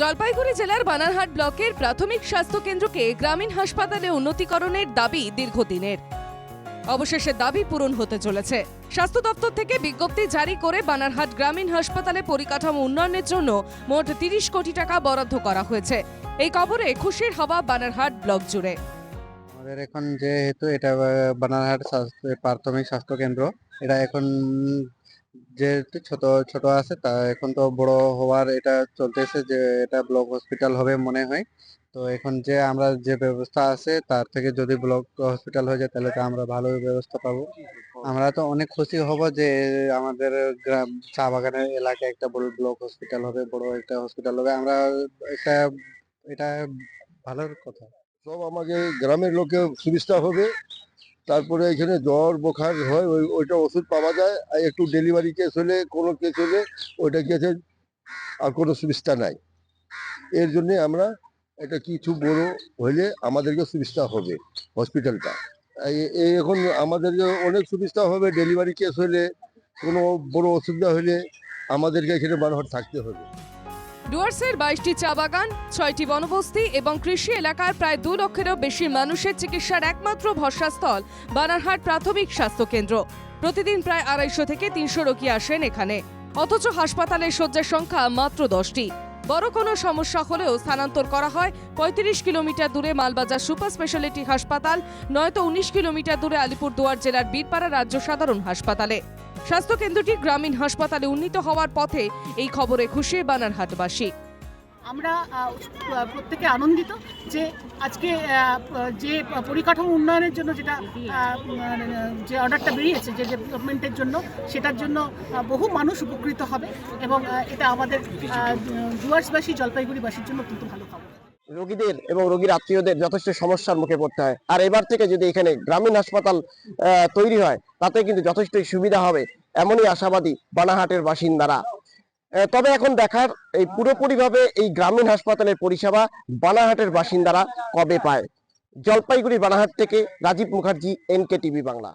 জলপাইগুড়ি জেলার বানারহাট ব্লকের প্রাথমিক স্বাস্থ্য কেন্দ্রকে গ্রামীণ হাসপাতালে উন্নতিকরণের দাবি দীর্ঘদিনের। অবশেষে দাবি পূরণ হতে চলেছে। স্বাস্থ্য দপ্তর থেকে বিজ্ঞপ্তি জারি করে বানারহাট গ্রামীণ হাসপাতালে পরিকাঠামো উন্নয়নের জন্য মোট তিরিশ কোটি টাকা বরাদ্দ করা হয়েছে। এই খবরে খুশির হওয়া বানারহাট ব্লক জুড়ে। আমাদের এখন যেহেতু এটা বানারহাট স্বাস্থ্য, প্রাথমিক স্বাস্থ্য কেন্দ্র এটা এখন যেহেতু ছোট ছোট আছে, তা এখন তো বড় হওয়ার এটা চলতেছে যে এটা ব্লক হসপিটাল হবে মনে হয়। তো এখন যে আমরা যে ব্যবস্থা আছে, তার থেকে যদি ব্লক হসপিটাল হয়ে যায়, তাহলে তো আমরা ভালো ব্যবস্থা পাবো। আমরা তো অনেক খুশি হব যে আমাদের গ্রাম, চা বাগানের এলাকায় একটা বড় ব্লক হসপিটাল হবে, বড় একটা হসপিটাল হবে। আমরা এটা এটা ভালোর কথা। সব আমাদের গ্রামের লোকের সুবিধা হবে। তারপরে এখানে জ্বর, বোখার হয়, ওই, ওইটা ওষুধ পাওয়া যায়। আর একটু ডেলিভারি কেস হলে, কোনো কেস হলে ওইটা গেছে আর কোনো সুবিধা নাই। এর জন্য আমরা এটা কিছু বড় হলে আমাদেরকে সুবিধা হবে হসপিটালটা। এই- এখন আমাদেরকে অনেক সুবিধা হবে ডেলিভারি কেস হলে, কোনো বড় অসুবিধা হলে আমাদেরকে এখানে বারবার থাকতে হবে। ডুয়ার্সের বাইশটি চা বাগান, ছয়টি বনবস্তি এবং কৃষি এলাকার প্রায় দু লক্ষেরও বেশি মানুষের চিকিৎসার একমাত্র ভরসাস্থল বানারহাট প্রাথমিক স্বাস্থ্যকেন্দ্র। প্রতিদিন প্রায় আড়াইশো থেকে তিনশো রোগী আসেন এখানে। অথচ হাসপাতালের শয্যার সংখ্যা মাত্র দশটি। বড় কোনো সমস্যা হলেও স্থানান্তর করা হয়। পঁয়ত্রিশ কিলোমিটার দূরে মালবাজার সুপার স্পেশালিটি হাসপাতাল, নয়তো উনিশ কিলোমিটার দূরে আলিপুরদুয়ার জেলার বীরপাড়া রাজ্য সাধারণ হাসপাতালে। স্বাস্থ্যকেন্দ্রটি গ্রামীণ হাসপাতালে উন্নীত হওয়ার পথে এই খবরে খুশি বানারহাটবাসী। আমরা প্রত্যেকে আনন্দিত যে আজকে যে পরিকাঠামো উন্নয়নের জন্য যেটা মানে, যে অর্ডারটা বেরিয়েছে যে ডেভেলপমেন্টের জন্য সেটার জন্য বহু মানুষ উপকৃত হবে এবং এটা আমাদের ডুয়ার্সবাসী জলপাইগুড়িবাসীর জন্য অত্যন্ত ভালো খবর। রোগীদের এবং রোগীর আত্মীয়দের যথেষ্ট সমস্যার মুখে পড়তে হয়। আর এবার থেকে যদি এখানে গ্রামীণ হাসপাতাল তৈরি হয় তাতে কিন্তু যথেষ্টই সুবিধা হবে। এমনই আশাবাদী বানাহাটের বাসিন্দারা। তবে এখন দেখার এই পুরোপুরিভাবে এই গ্রামীণ হাসপাতালের পরিষেবা বানাহাটের বাসিন্দারা কবে পায়? জলপাইগুড়ি বানাহাট থেকে রাজীব মুখার্জি এনকে টিভি বাংলা।